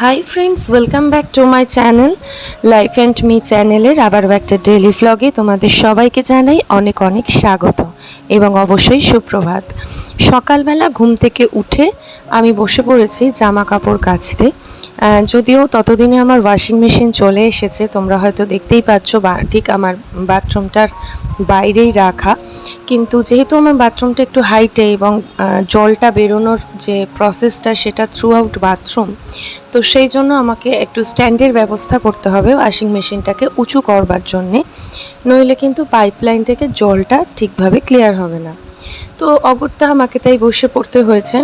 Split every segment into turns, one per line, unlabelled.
Hi friends welcome back to my channel life and me চ্যানেলের আবারও একটা daily ভ্লগে তোমাদের সবাইকে জানাই অনেক অনেক স্বাগত এবং অবশ্যই সুপ্রভাত। সকালবেলা ঘুম থেকে উঠে আমি বসে পড়েছি জামা কাপড় কাচতে। যদিও ততদিনে আমার ওয়াশিং মেশিন চলে এসেছে, তোমরা হয়তো দেখতেই পাচ্ছ বা ঠিক আমার বাথরুমটার বাইরেই রাখা। কিন্তু যেহেতু আমার বাথরুমটা একটু হাইটে এবং জলটা বেরোনোর যে প্রসেসটা সেটা থ্রু আউট বাথরুম তো সেই জন্য আমাকে একটু স্ট্যান্ডের ব্যবস্থা করতে হবে ওয়াশিং মেশিনটাকে উঁচু করবার জন্যে। নইলে কিন্তু পাইপলাইন থেকে জলটা ঠিকভাবে ক্লিয়ার হবে না। তো অগত্যা আমাকে তাই বসে পড়তে হয়েছে।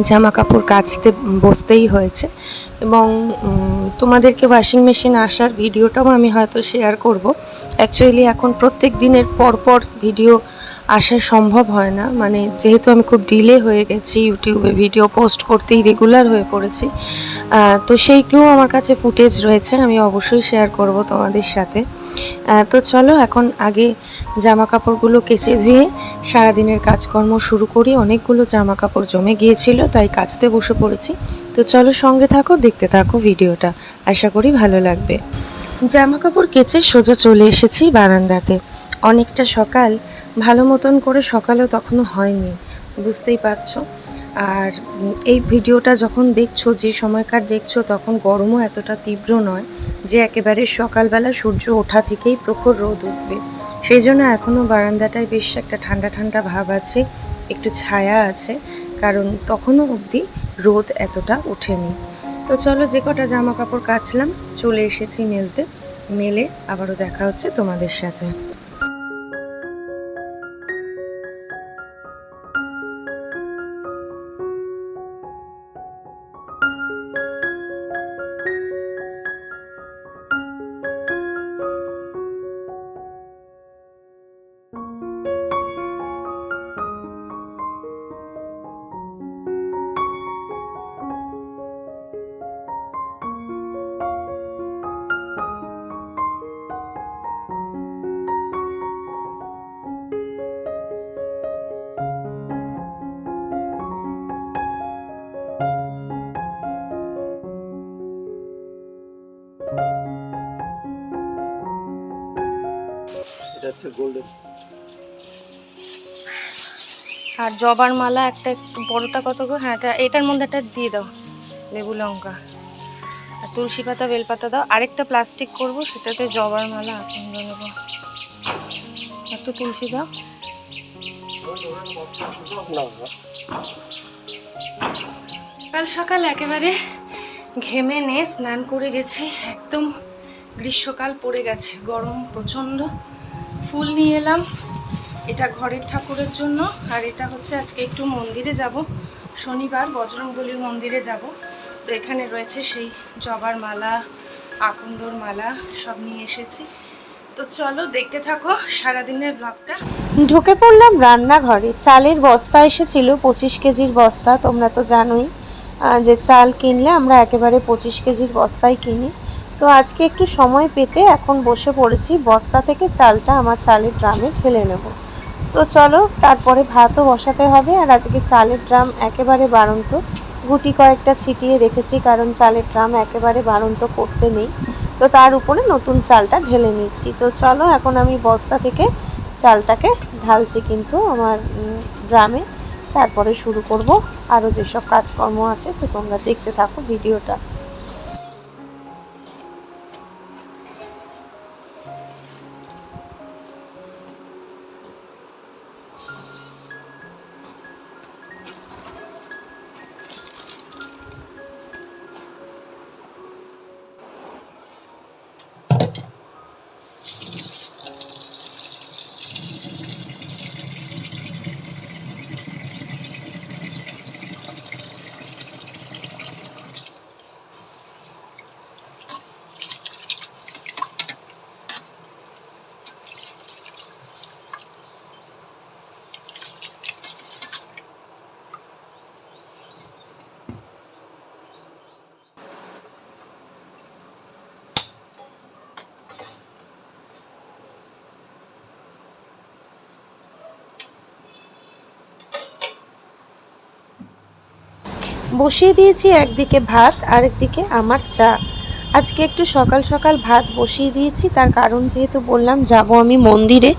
জামা কাপড় কাচতে বসতেই হয়েছে এবং তোমাদেরকে ওয়াশিং মেশিন আসার ভিডিওটাও আমি হয়তো শেয়ার করব। অ্যাকচুয়ালি এখন প্রত্যেক দিনের পর পর ভিডিও আসা সম্ভব হয় না। মানে যেহেতু আমি খুব ডিলে হয়ে গেছি ইউটিউবে ভিডিও পোস্ট করতেই রেগুলার হয়ে পড়েছি। তো সেইগুলোও আমার কাছে ফুটেজ রয়েছে, আমি অবশ্যই শেয়ার করব তোমাদের সাথে। তো চলো এখন আগে জামা কাপড়গুলো কেচে ধুয়ে সারাদিনের কাজকর্ম শুরু করি। অনেকগুলো জামা কাপড় জমে গিয়েছিল, তাই কাচতে বসে পড়েছি। তো চলো সঙ্গে থাকো, দেখতে থাকো ভিডিওটা। আশা করি ভালো লাগবে। জামা কাপড় কেচে সোজা চলে এসেছি বারান্দাতে। অনেকটা সকাল, ভালো মতন করে সকালেও তখনও হয়নি, বুঝতেই পারছ? আর এই ভিডিওটা যখন দেখছ, যে সময়কার দেখছ, তখন গরমও এতটা তীব্র নয় যে একেবারে সকালবেলা সূর্য ওঠা থেকেই প্রখর রোদ উঠবে। সেই জন্য এখনও বারান্দাটায় বেশ একটা ঠান্ডা ঠান্ডা ভাব আছে, একটু ছায়া আছে, কারণ তখনও অবধি রোদ এতটা ওঠেনি। তো চলো যে কটা জামা কাপড় কাচলাম, চলে এসেছি মেলতে, মেলে আবারও দেখা হচ্ছে তোমাদের সাথে।
গোল্ডেন
আর জবার মালা একটা একটু বড়টা কত গো? হ্যাঁ এটা এটার মধ্যে একটা দিয়ে দাও, লেবু লঙ্কা। আর তুলসী পাতা বেলপাতা দাও। আরেকটা প্লাস্টিক করব, সেটাতে জবার মালা আকন্দ নেব একটু তুলসী দাও। সকাল সকাল একেবারে ঘেমে নে, স্নান করে গেছি। একদম গ্রীষ্মকাল পড়ে গেছে, গরম প্রচণ্ড। ফুল নিয়ে এলাম। এটা ঘরের ঠাকুরের জন্য। আর এটা হচ্ছে আজকে একটু মন্দিরে যাব। শনিবার বজরংবলীর মন্দিরে যাব। তো এখানে রয়েছে সেই জবার মালা, আকন্দর মালা সব নিয়ে এসেছি। তো চলো দেখতে থাকো সারাদিনের ব্লগটা। ঢুকে পড়লাম রান্নাঘরে। চালের বস্তা এসেছিল, পঁচিশ কেজির বস্তা, তোমরা তো জানোই যে চাল কিনলে আমরা একেবারে পঁচিশ কেজির বস্তাই কিনি। তো আজকে একটু সময় পেতে এখন বসে পড়েছি। বস্তা থেকে চালটা আমার চালের ড্রামে ঢেলে নেব। তো চলো, তারপরে ভাতও বসাতে হবে আর আজকে চালের ড্রাম একেবারে বাড়ন্ত। গুটি কয়েকটা ছিটিয়ে রেখেছি কারণ চালের ড্রাম একেবারে বাড়ন্ত করতে নেই। তো তার উপরে নতুন চালটা ঢেলে নিচ্ছি। তো চলো, এখন আমি বস্তা থেকে চালটাকে ঢালছি কিন্তু আমার ড্রামে। তারপরে শুরু করব। আরও যেসব কাজকর্ম আছে, তো তোমরা দেখতে থাকো ভিডিওটা।
বসিয়ে দিয়েছি একদিকে ভাত, আরেকদিকে আমার চা। আজকে একটু সকাল সকাল ভাত বসিয়ে দিয়েছি, তার কারণ যেহেতু বললাম যাব আমি মন্দিরে।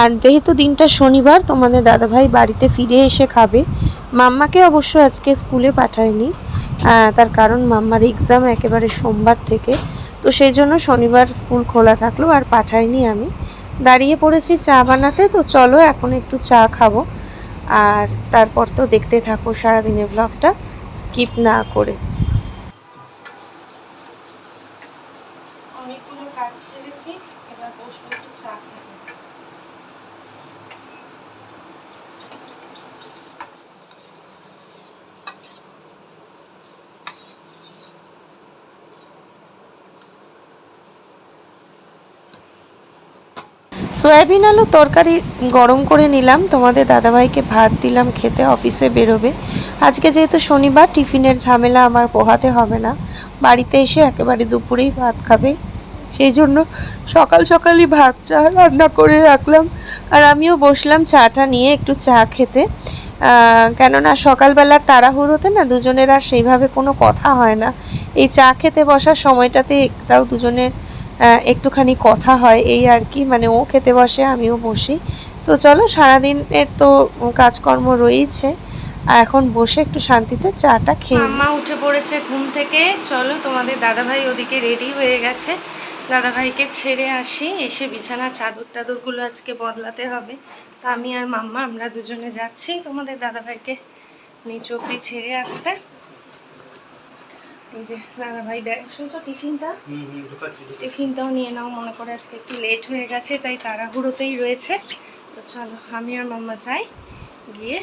আর যেহেতু দিনটা শনিবার তোমাদের দাদাভাই বাড়িতে ফিরে এসে খাবে। মাম্মাকে অবশ্য আজকে স্কুলে পাঠায়নি তার কারণ মাম্মার এক্সাম একেবারে সোমবার থেকে। তো সেই জন্য শনিবার স্কুল খোলা থাকল, আর পাঠাইনি আমি। দাঁড়িয়ে পড়েছি চা বানাতে, তো চলো এখন একটু চা খাব। আর তারপর তো দেখতে থাকো সারাদিনের ব্লগটা স্কিপ না করে অনেকগুলো কাজ সেরেছি এবার বসবো একটু চা খেতে সয়াবিন আলু তরকারি গরম করে নিলাম। তোমাদের দাদাভাইকে ভাত দিলাম, খেতে অফিসে বেরোবে। আজকে যেহেতু শনিবার, টিফিনের ঝামেলা আমার পোহাতে হবে না। বাড়িতে এসে একেবারে দুপুরেই ভাত খাবে। সেই জন্য সকাল সকালই ভাত, চা রান্না করে রাখলাম। আর আমিও বসলাম চাটা নিয়ে একটু চা খেতে। কেননা সকালবেলার তাড়াহুড়োতে না দুজনের আর সেইভাবে কোনো কথা হয় না। এই চা খেতে বসার সময়টাতে তাও দুজনের একটুখানি কথা হয় এই আর কি। মানে ও খেতে বসে, আমিও বসি। তো চলো, সারাদিনের তো কাজকর্ম রয়েইছে। এখন বসে একটু শান্তিতে চাটা খেয়ে মা উঠে পড়েছে ঘুম থেকে। চলো, তোমাদের দাদাভাই ওদিকে রেডি হয়ে গেছে। দাদাভাইকে ছেড়ে আসি। এসে বিছানার চাদর টাদরগুলো আজকে বদলাতে হবে। তা আমি আর মাম্মা, আমরা দুজনে যাচ্ছি। তোমাদের দাদাভাইকে নিচু অব্দি ছেড়ে আসতে। এই যে দাদাভাই দেখ। শুনছো টিফিনটা? টিফিনটাও নিয়ে নাও মনে করে আজকে একটু লেট হয়ে গেছে তাই তাড়াহুড়োতেই রয়েছে। তো চলো আমি আর মাম্মা যাই গিয়ে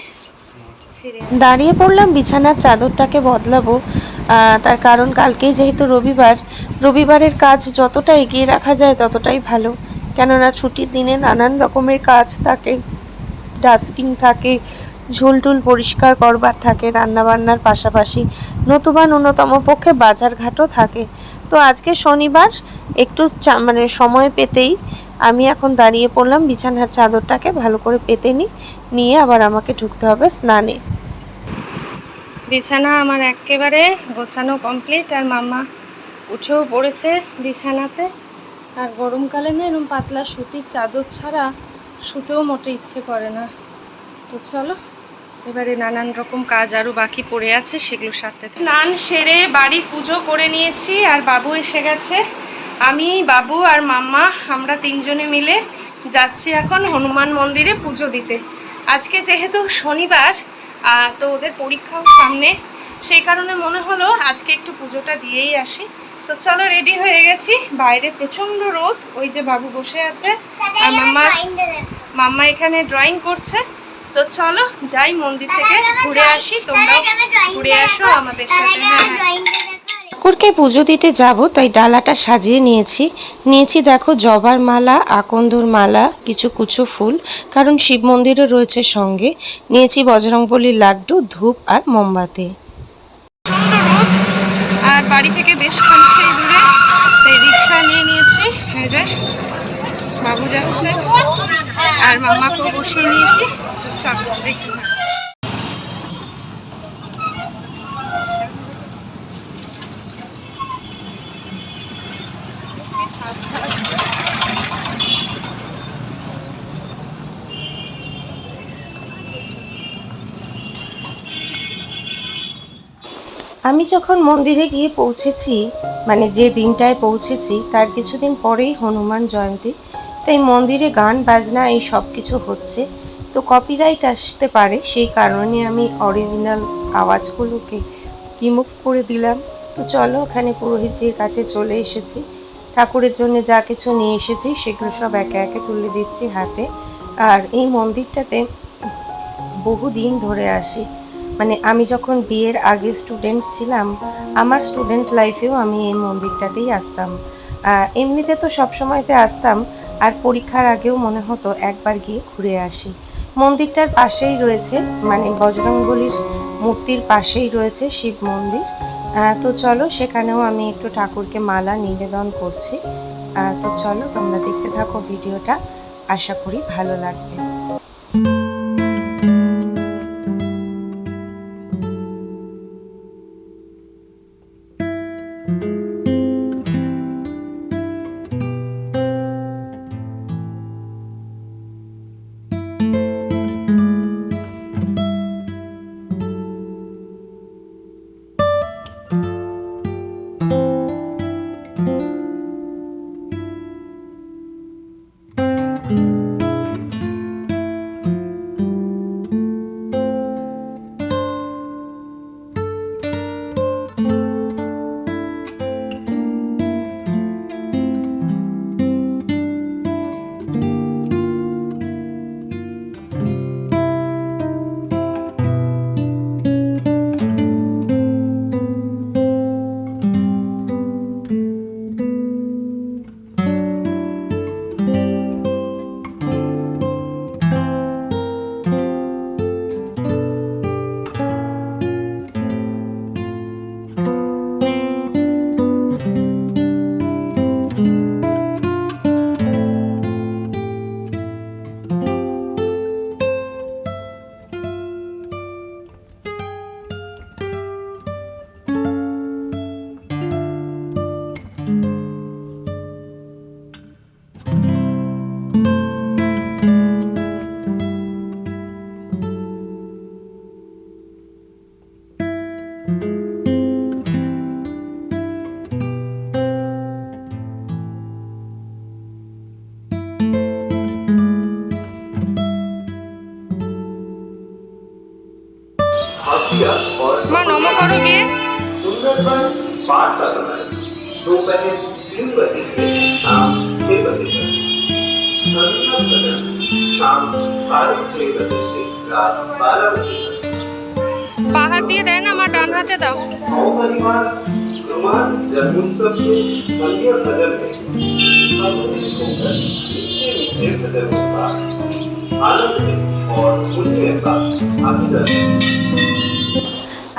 দাঁড়িয়ে পড়লাম বিছানার চাদরটাকে বদলাবো। তার কারণ কালকেই যেহেতু রবিবার রবিবারের কাজ যতটা এগিয়ে রাখা যায় ততটাই ভালো। কেননা ছুটির দিনে নানান রকমের কাজ থাকে ডাস্টিং থাকে ঝুলটুল পরিষ্কার করবার থাকে, রান্নাবান্নার পাশাপাশি নতুবা ন্যূনতম পক্ষে বাজারঘাটও থাকে। তো আজকে শনিবার, একটু মানে সময় পেতেই আমি এখন দাঁড়িয়ে পড়লাম, বিছানার চাদরটাকে ভালো করে পেতে নিই নিয়ে আবার আমাকে ঢুকতে হবে স্নানে। বিছানা আমার একেবারে গোছানো কমপ্লিট, আর মাম্মা উঠেও পড়েছে বিছানাতে। আর গরমকালে না এরকম পাতলা সুতির চাদর ছাড়া শুতেও মোটে ইচ্ছে করে না। তো চলো এবারে নানান রকম কাজ আরও বাকি পড়ে আছে, সেগুলো সারতে। স্নান সেরে বাড়ি পুজো করে নিয়েছি, আর বাবু এসে গেছে। আমি, বাবু আর মাম্মা, আমরা তিনজনে মিলে যাচ্ছি এখন হনুমান মন্দিরে পুজো দিতে। আজকে যেহেতু শনিবার তো ওদের পরীক্ষাও সামনে। সেই কারণে মনে হলো আজকে একটু পুজোটা দিয়েই আসি। তো চলো রেডি হয়ে গেছি। বাইরে প্রচণ্ড রোদ, ওই যে বাবু বসে আছে। আর মাম্মা মাম্মা এখানে ড্রয়িং করছে। তো চলো যাই মন্দির থেকে ঘুরে আসি তোমরাও ঘুরে আসো আমাদের সাথে হ্যাঁ হ্যাঁ। ঠাকুরকে পুজো দিতে যাব তাই ডালাটা সাজিয়ে নিয়েছি। নিয়েছি দেখো জবার মালা আকন্দর মালা কিছু কুচো ফুল কারণ শিব মন্দিরও রয়েছে সঙ্গে। নিয়েছি বজরংবলীর লাড্ডু ধূপ আর মোমবাতি। আর বাড়ি থেকে বেশ খানিকটাই দূরে তাই রিক্সা নিয়ে নিয়েছি এই যে বাবু যাচ্ছে। আর মামাকেও বসিয়ে নিয়েছি থাকো। আমি যখন মন্দিরে গিয়ে পৌঁছেছি মানে যে দিনটায় পৌঁছেছি, তার কিছুদিন পরেই হনুমান জয়ন্তী তাই মন্দিরে গান, বাজনা এই সব কিছু হচ্ছে। তো কপিরাইট আসতে পারে, সেই কারণে আমি অরিজিনাল আওয়াজগুলোকে রিমুভ করে দিলাম। তো চলো, ওখানে পুরোহিতজির কাছে চলে এসেছি, ঠাকুরের জন্য যা কিছু নিয়ে এসেছি, সেগুলো সব একে একে তুলে দিচ্ছি হাতে। আর এই মন্দিরটাতে বহুদিন ধরে আসি। মানে আমি যখন বিয়ের আগে স্টুডেন্ট ছিলাম, আমার স্টুডেন্ট লাইফেও আমি এই মন্দিরটাতেই আসতাম। এমনিতে তো সব সময়তে আসতাম, আর পরীক্ষার আগেও মনে হতো একবার গিয়ে ঘুরে আসি। মন্দিরটার পাশেই রয়েছে মানে বজরংবলির মূর্তির পাশেই রয়েছে শিব মন্দির। তো চলো সেখানেও আমি একটু ঠাকুরকে মালা নিবেদন করছি। তো চলো তোমরা দেখতে থাকো ভিডিওটা। আশা করি ভালো লাগবে।
দিয়ে দেয় না আমার ডান হাতে দাও।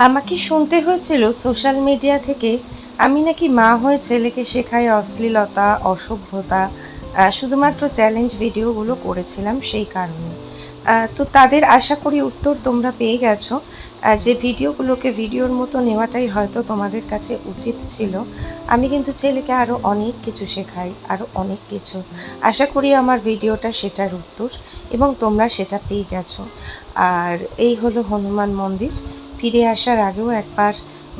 আমাকে শুনতে হয়েছিল সোশ্যাল মিডিয়া থেকে, আমি নাকি মা হয়ে ছেলেকে শেখাই অশ্লীলতা, অসভ্যতা শুধুমাত্র চ্যালেঞ্জ ভিডিওগুলো করেছিলাম সেই কারণে। তো তাদের আশা করি উত্তর তোমরা পেয়ে গেছো। যে ভিডিওগুলোকে ভিডিওর মতো নেওয়াটাই হয়তো তোমাদের কাছে উচিত ছিল। আমি কিন্তু ছেলেকে আরও অনেক কিছু শেখাই আরও অনেক কিছু। আশা করি আমার ভিডিওটা সেটার উত্তর এবং তোমরা সেটা পেয়ে গেছো। আর এই হলো হনুমান মন্দির। ফিরে আসার আগেও একবার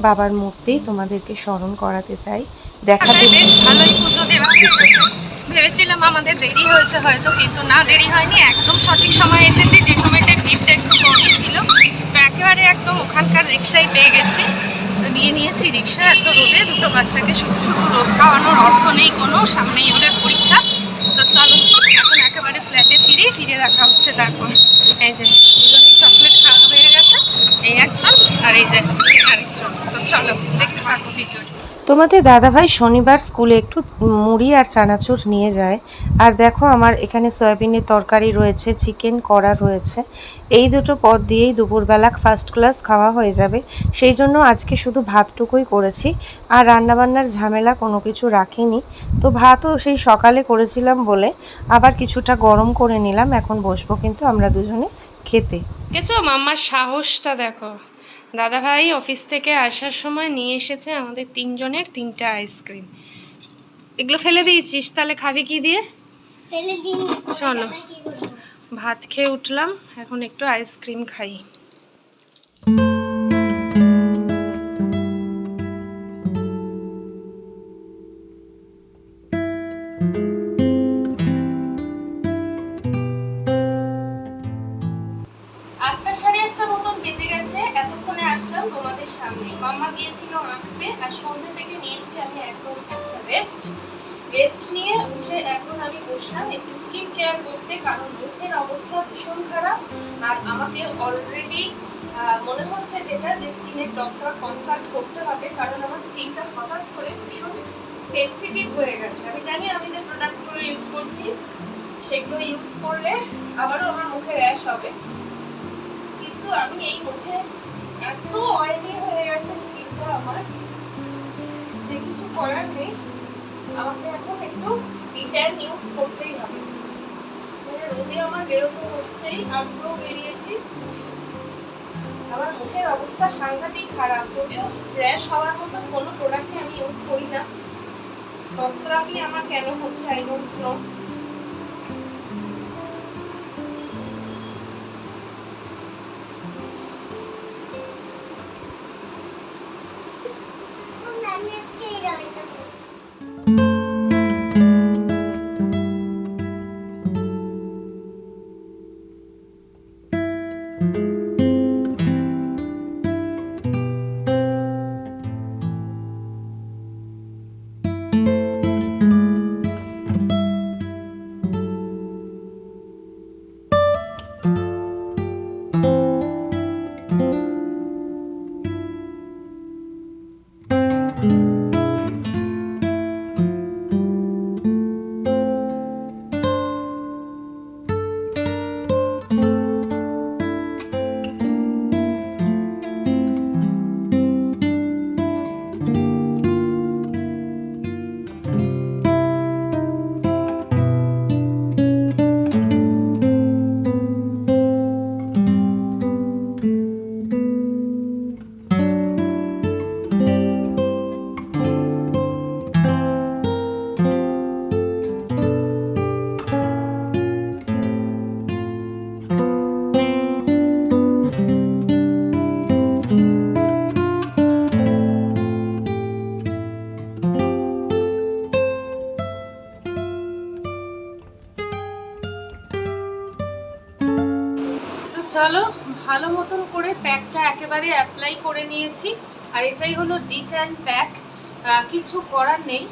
বাবার মূর্তি তোমাদেরকে স্মরণ করাতে চাই। দেখাতে
ভালোই পুজো দেওয়া ভেবেছিলাম আমাদের দেরি হয়েছে হয়তো, কিন্তু না, দেরি হয়নি। একদম সঠিক সময় এসেছি, যে সময়টা ভিড়টা একটু কমই ছিল। তো একেবারে একদম ওখানকার রিক্সাই পেয়ে গেছি। তো নিয়ে নিয়েছি রিক্সা, এত রোদে দুটো বাচ্চাকে শুধু শুধু রোদ খাওয়ানোর অর্থ নেই কোনো, সামনেই ওদের পরীক্ষা। তো চলো, এখন একেবারে ফ্ল্যাটে ফিরি, ফিরে রাখা হচ্ছে তারপর। এই যে, দুজনেই চকলেট খাওয়া হয়ে গেছে। এই একজন আর এই যে আরেকজন তো চলো, দেখতে থাকো ভিডিওটা
তোমাদের দাদাভাই শনিবার স্কুলে একটু মুড়ি আর চানাচুর নিয়ে যায়। আর দেখো আমার এখানে সয়াবিনের তরকারি রয়েছে, চিকেন করা রয়েছে। এই দুটো পদ দিয়েই দুপুরবেলা ফার্স্ট ক্লাস খাওয়া হয়ে যাবে। সেই জন্য আজকে শুধু ভাতটুকুই করেছি। আর রান্নাবান্নার ঝামেলা কোনো কিছু রাখিনি। তো ভাতও সেই সকালে করেছিলাম বলে আবার কিছুটা গরম করে নিলাম, এখন বসবো। কিন্তু আমরা দুজনে খেতে।
দেখেছ? মাম্মার সাহসটা দেখো। দাদা ভাই অফিস থেকে আসার সময় নিয়ে এসেছে আমাদের তিনজনের তিনটা আইসক্রিম। এগুলো ফেলে দিয়েছিস তাহলে খাবি কি দিয়ে? চলো। ভাত খেয়ে উঠলাম এখন একটু আইসক্রিম খাই। সন্ধ্যে থেকে নিয়েছি আমি একদম একটা রেস্ট রেস্ট নিয়ে উঠে এখন আমি বসলাম একটু স্কিন কেয়ার করতে, কারণ মুখের অবস্থা ভীষণ খারাপ। আর আমাকে অলরেডি মনে হচ্ছে যেটা যে স্কিনের ডক্টর কনসাল্ট করতে হবে, কারণ আমার স্কিনটা হঠাৎ করে ভীষণ সেনসিটিভ হয়ে গেছে। আমি জানি আমি যে প্রোডাক্টগুলো ইউজ করছি, সেগুলো ইউজ করলে আবারও আমার মুখে র্যাশ হবে। কিন্তু আমি এই মুখে এত অয়েলি হয়ে গেছে স্কিনটা আমার। যে কিছু করার নেই, আমাকে এখন একটু বিট্যান ইউজ করতেই হবে। মানে রোদে আমার বেরোতে হচ্ছেই, আজকেও বেরিয়েছি। আমার মুখের অবস্থা সাংঘাতিক খারাপ, যদিও র্যাশ হওয়ার মতো কোনো প্রোডাক্টে আমি ইউজ করি না। তত্রাপি আমার কেন হচ্ছে I don't know
thank you
চলো, ভালো মতন করে প্যাকটা একেবারে অ্যাপ্লাই করে নিয়েছি। আর এটাই হলো ডিট্যান প্যাক কিছু করার নেই।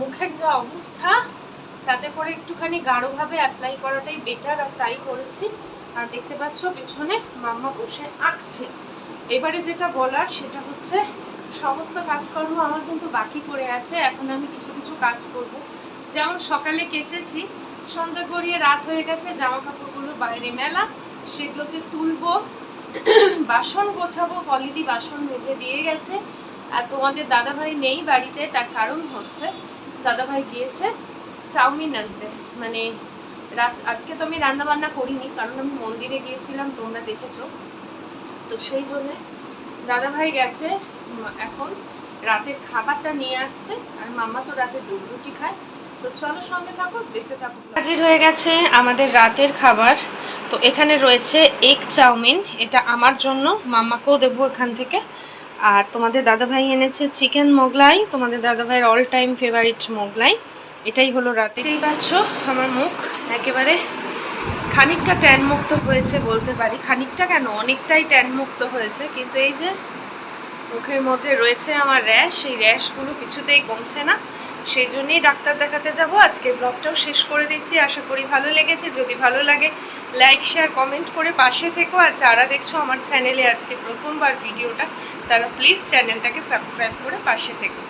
মুখের যা অবস্থা, তাতে করে একটুখানি গাঢ়ভাবে অ্যাপ্লাই করাটাই বেটার আর তাই করেছি। আর দেখতে পাচ্ছ, পেছনে মাম্মা বসে আঁকছে। এবারে যেটা বলার, সেটা হচ্ছে, সমস্ত কাজকর্ম আমার কিন্তু বাকি পড়ে আছে। এখন আমি কিছু কিছু কাজ করব। যেমন সকালে কেচেছি, সন্ধ্যা গড়িয়ে রাত হয়ে গেছে জামা কাপড়গুলো বাইরে মেলা। সেগুলোতে তুলবো, বাসন গোছাবো পলিদি বাসন মেজে দিয়ে গেছে। আর তোমাদের দাদাভাই নেই বাড়িতে, তার কারণ হচ্ছে দাদাভাই গিয়েছে চাউমিন আনতে। মানে রাত, আজকে তো আমি রান্না বান্না করিনি, কারণ আমি মন্দিরে গিয়েছিলাম, তোমরা দেখেছ। তো সেই জন্যে দাদাভাই গেছে, এখন রাতের খাবারটা নিয়ে আসতে, আর মাম্মা তো রাতে দুধ রুটি খায়। তো চলো সঙ্গে থাকো দেখতে থাকো হাজির হয়ে গেছে আমাদের রাতের খাবার। তো এখানে রয়েছে এগ চাউমিন। এটা আমার জন্য মাম্মাকেও দেবো এখান থেকে। আর তোমাদের দাদাভাই এনেছে চিকেন মোগলাই। তোমাদের দাদাভাইয়ের অল টাইম ফেভারিট মোগলাই। এটাই হলো রাতে। এই পাচ্ছ আমার মুখ। একেবারে খানিকটা ট্যান মুক্ত হয়েছে বলতে পারি। খানিকটা কেন? অনেকটাই ট্যান মুক্ত হয়েছে। কিন্তু এই যে মুখের মধ্যে রয়েছে আমার র্যাশ। সেই র্যাশগুলো কিছুতেই কমছে না। সেই জন্যই ডাক্তার দেখাতে যাব। আজকে ব্লগটাও শেষ করে দিচ্ছি। আশা করি ভালো লেগেছে। যদি ভালো লাগে লাইক শেয়ার কমেন্ট করে পাশে থেকো। আর যারা দেখছ আমার চ্যানেলে আজকে প্রথমবার ভিডিওটা, তারা প্লিজ চ্যানেলটাকে সাবস্ক্রাইব করে পাশে থেকো।